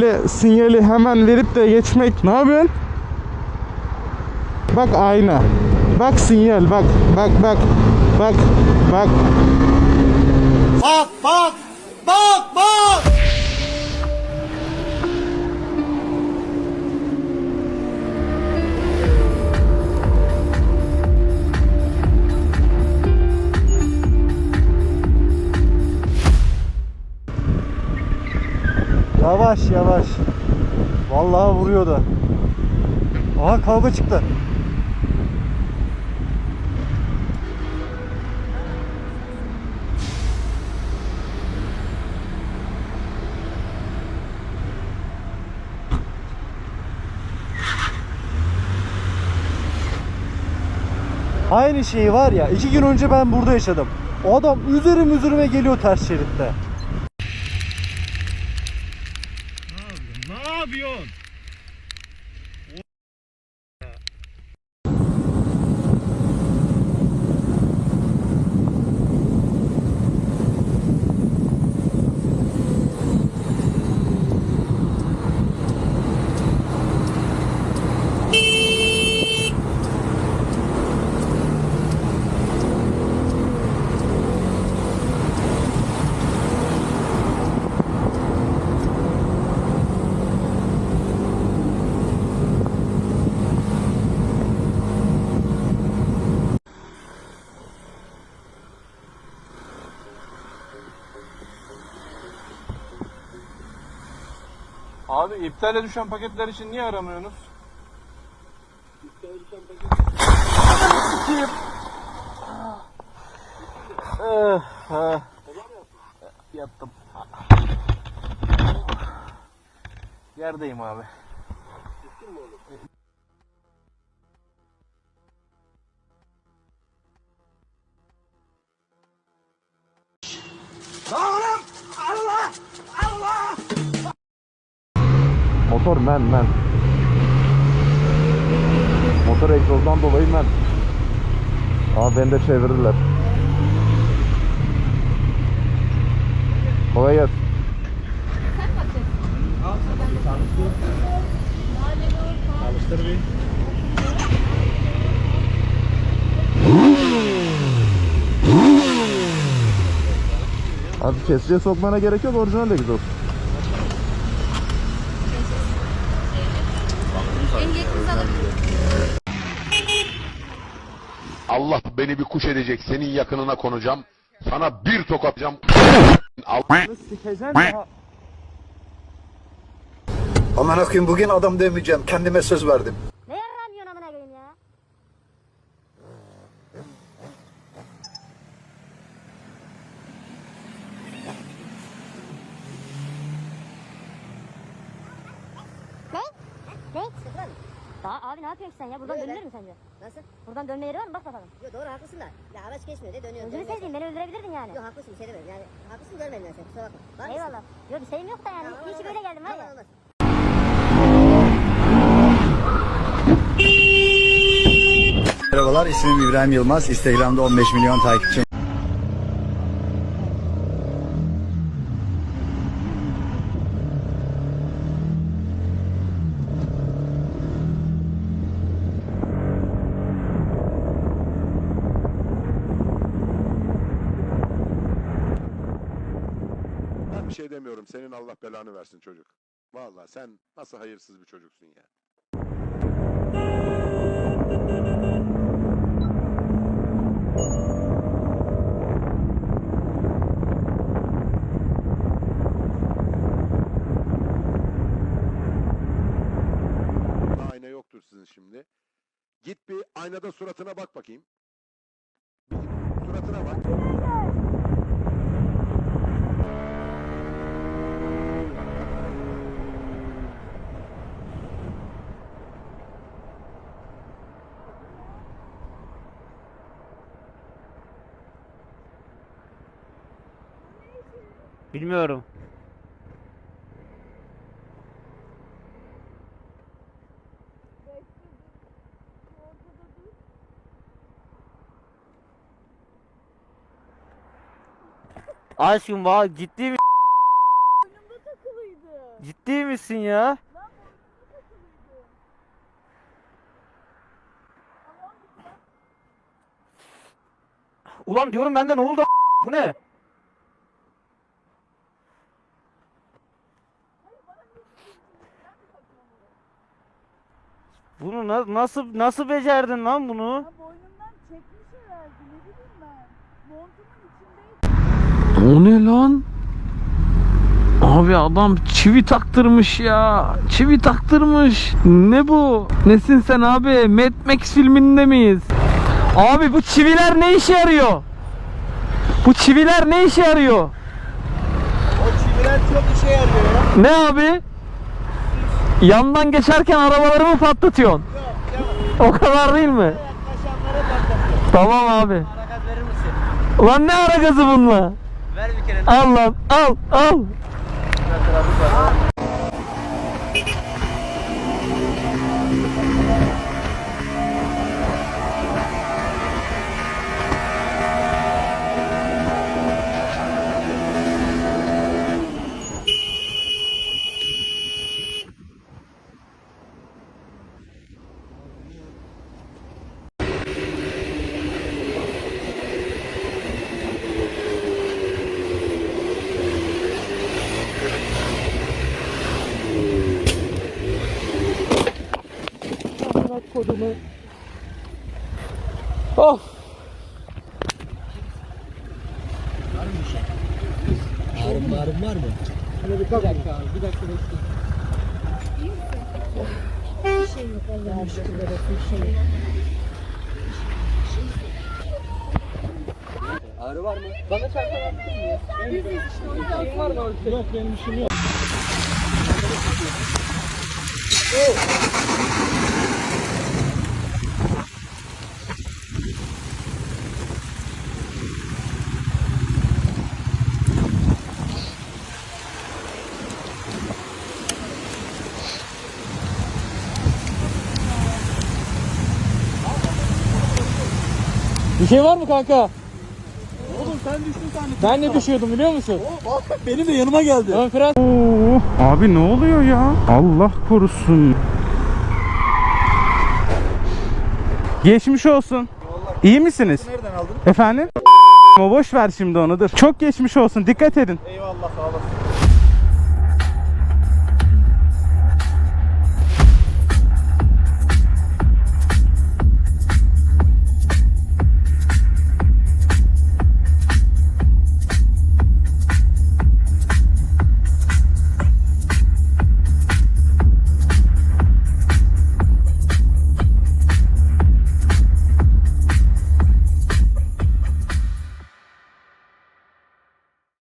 böyle sinyali hemen verip de geçmek. Ne yapıyorsun? Bak ayna. Bak sinyal bak bak bak bak bak. Bak bak Yavaş yavaş. Vallahi vuruyordu. Aha kavga çıktı. Aynı şeyi var ya iki gün önce ben burada yaşadım. O adam üzerim üzerime geliyor ters şeritte. Yapıyorsun? Abi iptale düşen paketler için niye aramıyorsunuz? İptale düşen paketler... Yattım. Yerdeyim abi. Motor men men. Motor egzozdan dolayı men. Ama beni de çevirirler. Kolay gelsin. Abi kesiciye sokmana gerek yok orijinal egzoz. Allah beni bir kuş edecek. Senin yakınına konacağım. Sana bir tokatacağım. Aman akıyım bugün adam demeyeceğim. Kendime söz verdim. Ne yarar diyorsun amına koyayım ya? Ne? Ne? Sıfır mı? Daha abi ne yapıyorsun sen ya? Buradan Böyle. dönülür mü sence? Nasıl? Buradan dönme yeri var mı? Bak bakalım. Yo doğru haklısın da. Ya araç geçmiyor de dönüyor. Gözünü seveyim beni öldürebilirdin yani. Yo haklısın bir şey demedim. Yani haklısın görmedim ben seni kusura bakma. Var mısın? Eyvallah. Yok bir şeyim yok da yani. Tamam, Hiç olmaz. böyle geldim var Tamam, ya. olmaz. Merhabalar ismim İbrahim Yılmaz. Instagram'da 15 milyon takipçim. Demiyorum. Senin Allah belanı versin çocuk. Vallahi sen nasıl hayırsız bir çocuksun ya. Ayna yoktur sizin şimdi. Git bir aynada suratına bak bakayım. Bir git suratına bak. Bilmiyorum. Aşkım valla ciddi mi? Ciddi misin ya? Ulan diyorum bende ne oldu? Bu ne? Bunu na- nasıl nasıl becerdin lan bunu? Boynumdan çekmiş herhalde ne bileyim ben. Montumun içindeydi. O ne lan? Abi adam çivi taktırmış ya. Çivi taktırmış. Ne bu? Nesin sen abi? Mad Max filminde miyiz? Abi bu çiviler ne işe yarıyor? Bu çiviler ne işe yarıyor? O çiviler çok işe yarıyor ya. Ne abi? Yandan geçerken arabaları mı patlatıyorsun? O kadar değil mi? Tamam abi. Ara gaz verir misin? Ulan ne ara gazı bununla? Ver bir kere. Al lan al al. Ağrım ağrım var mı? Şöyle bir bak. Bir dakika abi bir dakika bekle. Ağrı var mı? Bana çarpan attın mı? Benim bir var mı? Yok benim bir şeyim yok. Bir şey var mı kanka? Oğlum sen düştün zannettim. Ben de düşüyordum biliyor musun? Benim de yanıma geldi. Ön fren Abi ne oluyor ya? Allah korusun. Geçmiş olsun. İyi misiniz? Nereden aldın? Efendim? O boş ver şimdi onu dur. Çok geçmiş olsun. Dikkat edin. Eyvallah sağ olasın.